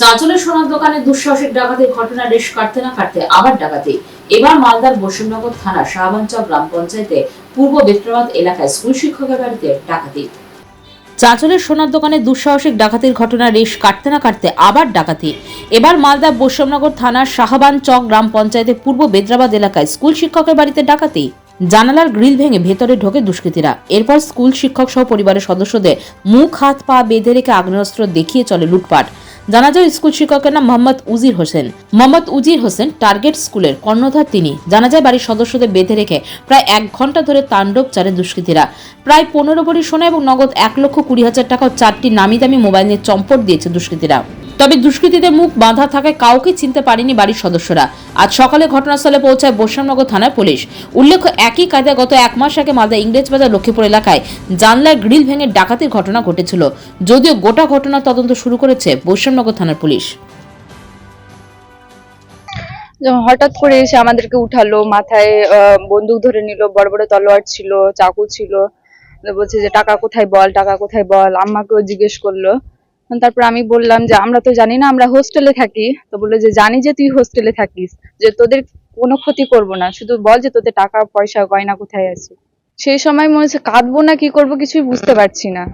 চাঁচলের সোনার দোকানে দুঃসাহসিক ডাকাতির ঘটনা রেশ কাটতে না কাটতে আবার ডাকাতি। এবার মালদার বসুমনগর থানা শাহবাঞ্চা গ্রাম পঞ্চায়েতে পূর্ব বেত্রাবাদ এলাকায় স্কুল শিক্ষকের বাড়িতে ডাকাতি। চাঁচলের সোনার দোকানে দুঃসাহসিক ডাকাতির ঘটনা রেশ কাটতে না কাটতে আবার ডাকাতি। এবার মালদা বৈষ্ণবনগর থানার শাহবান চক গ্রাম পঞ্চায়েতের পূর্ব বেদ্রাবাদ এলাকায় স্কুল শিক্ষকের বাড়িতে ডাকাতি। জানালার গ্রিল ভেঙে ভেতরে ঢোকে দুষ্কৃতীরা। এরপর স্কুল শিক্ষক সহ পরিবারের সদস্যদের মুখ, হাত, পা বেঁধে রেখে আগ্নেয়াস্ত্র দেখিয়ে চলে লুটপাট। জানা যায় স্কুল শিক্ষকের নাম মোহাম্মদ উজির হোসেন। মোহাম্মদ উজির হোসেন টার্গেট স্কুলের কর্ণধার তিনি। জানা যায় বাড়ির সদস্যদের বেঁধে রেখে প্রায় এক ঘণ্টা ধরে তাণ্ডব চারে দুষ্কৃতীরা। প্রায় পনেরো ভরি সোনা এবং নগদ এক লক্ষ কুড়ি হাজার টাকা চারটি নামি দামি মোবাইল নিয়ে চম্পট দিয়েছে দুষ্কৃতীরা। তবে দুষ্কৃতীদের মুখ বাঁধা থাকায় কাউকে চিনতে পারেনি বাড়ির সদস্যরা। আজ সকালে ঘটনাস্থলে পৌঁছায় বৈষ্ণবনগর থানার পুলিশ। উল্লেখ্য, একই কায়দায় গত এক মাস আগে মালদা ইংরেজবাজার লক্ষ্মীপুর এলাকায় জানলার গ্রিল ভেঙে ডাকাতির ঘটনা ঘটেছিল। যদিও গোটা ঘটনা তদন্ত শুরু করেছে বৈষ্ণবনগর থানার পুলিশ। হঠাৎ করে এসে আমাদেরকে উঠালো, মাথায় বন্দুক ধরে নিল, বড় বড় তলোয়ার ছিল, চাকু ছিল। বলছে যে, টাকা কোথায় বল, টাকা কোথায় বল? আম্মাকেও জিজ্ঞেস করল। তারপর আমি বললাম যে আমরা তো জানি না আমরা হোস্টেলে থাকি। তো বলল যে জানি যে তুই হোস্টেলে থাকিস যে তোদের কোনো ক্ষতি করব না। শুধু বল যে তোদের টাকা পয়সা গয়না কোথায় আছে? সেই সময় মনে হচ্ছে কাঁদবো না কি করব? কিছুই বুঝতে পারছি না।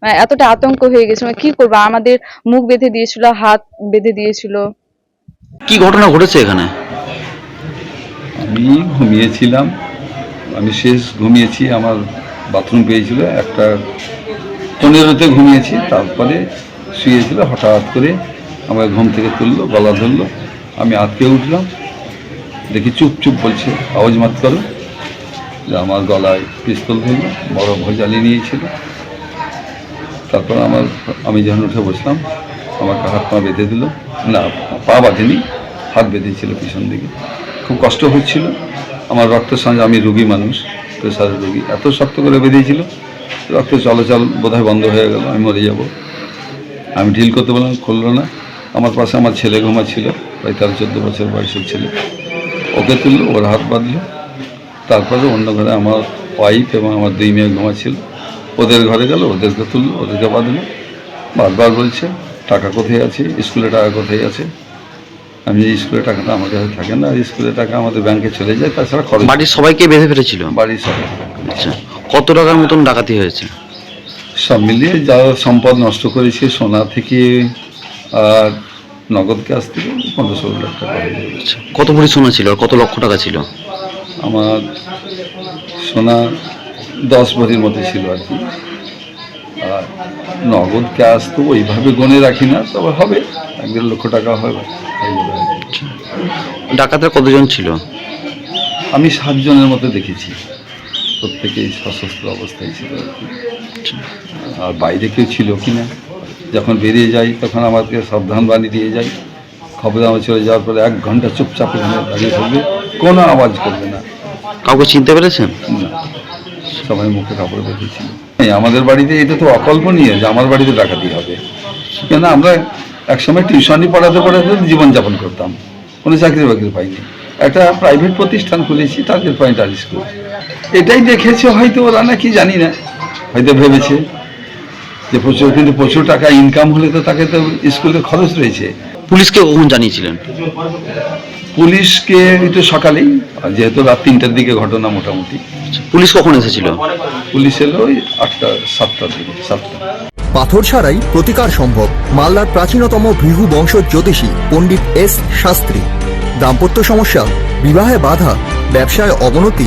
মানে এতটা আতঙ্ক হয়ে গেছে মানে কি করব? আমাদের মুখ বেঁধে দিয়েছিল হাত বেঁধে দিয়েছিল। কি ঘটনা ঘটেছে এখানে? আমি ঘুমিয়েছিলাম। আমি শেষ ঘুমিয়েছি আমার বাথরুম পেয়েছিল একটা পনেরোতে ঘুমিয়েছি, তারপরে শুয়েছিল, হঠাৎ করে আমার ঘুম থেকে তুললো, গলা ধরলো, আমি আটকে উঠলাম, দেখি চুপ চুপ বলছে, আওয়াজ মাত করো। যে আমার গলায় পিস্তল ধরলো, বড় ভয় জ্বালিয়ে নিয়েছিল। তারপর আমার, আমি যখন উঠে বসলাম, আমাকে হাত পা বেঁধে দিল। না, পা বাঁধেনি, হাত বেঁধেছিল পিছন দিকে। খুব কষ্ট হচ্ছিল। আমার রক্তের সঙ্গে আমি রুগী মানুষ প্রেশারের রুগী, এত শক্ত করে বেঁধেছিল। রক্ত চলাচল বোধহয় বন্ধ হয়ে গেল আমি মরে যাব। আমি ঢিল করতে বললাম খুললো না। আমার পাশে আমার ছেলে ঘুমাচ্ছিল প্রায় তেরো চোদ্দ বছর বয়সের ছেলে। ওকে তুললো ওর হাত বাঁধলো। তারপরে অন্য ঘরে আমার ওয়াইফ এবং আমার দুই মেয়ে ঘুমাচ্ছিল ওদের ঘরে গেল ওদেরকে তুললো ওদেরকে বাঁধলো। বারবার বলছে টাকা কোথায় আছে? স্কুলে টাকা কোথায় আছে? আমি এই স্কুলের টাকাটা আমার কাছে থাকে না। স্কুলের টাকা আমাদের ব্যাংকে চলে যায় তাছাড়া খরচ বাড়ির সবাইকে বেঁধে ফেলেছিল? বাড়ির সব আচ্ছা। কত টাকার মতন ডাকাতি হয়েছে? সব মিলিয়ে যা সম্পদ নষ্ট করেছে সোনা থেকে আর নগদ ক্যাশ থেকে পনেরো ষোলো লাখ টাকা। হয়ে। আচ্ছা কত ভরি সোনা ছিল আর কত লক্ষ টাকা ছিল? আমার সোনা দশ ভরির মতো ছিল আর কি। আর নগদ ক্যাশ তো ওইভাবে গনে রাখি না তবে হবে। এক দেড় লক্ষ টাকা হবে কি। ডাকাতের কতজন ছিল? আমি সাতজনের মতো দেখেছি। প্রত্যেকেই সশস্ত্র অবস্থায় ছিল। আর বাইরে কেউ ছিল কি না? যখন বেরিয়ে যাই তখন আমাকে সাবধান বাণী দিয়ে যাই। খবর আমার চলে যাওয়ার পরে এক ঘণ্টা চুপচাপ এখানে দাঁড়িয়ে থাকবে। কোনো আওয়াজ করবে না। কাউকে চিনতে পেরেছেন? না। সবাই মুখে কাপড় বেঁধেছিল। আমাদের বাড়িতে এটা তো অকল্পনীয় যে আমার বাড়িতে ডাকাতি হবে। কেন আমরা একসময় টিউশনই পড়াতে পড়াতে জীবনযাপন করতাম। কোনো চাকরি বাকরি পাইনি। একটা প্রাইভেট প্রতিষ্ঠান খুলেছি টার্গেট পয়েন্ট আর স্কুল এটাই দেখেছে হয়তো ওরা না কি জানি না। হয়তো ভেবেছে যে প্রচুর কিন্তু প্রচুর টাকা ইনকাম হলে তো তাকে তো স্কুলে খরচ রয়েছে। পুলিশকে কখন জানিয়েছিলেন? পুলিশকে একটু সকালেই যেহেতু রাত তিনটার দিকে ঘটনা মোটামুটি। আচ্ছা, পুলিশ কখন এসেছিল? পুলিশ এলো ওই আটটা সাতটার দিকে সাতটা। পাথর ছাড়াই প্রতিকার সম্ভব মালদার প্রাচীনতম ভৃহু বংশ জ্যোতিষী পণ্ডিত এস শাস্ত্রী। দাম্পত্য সমস্যা বিবাহে বাধা ব্যবসায় অবনতি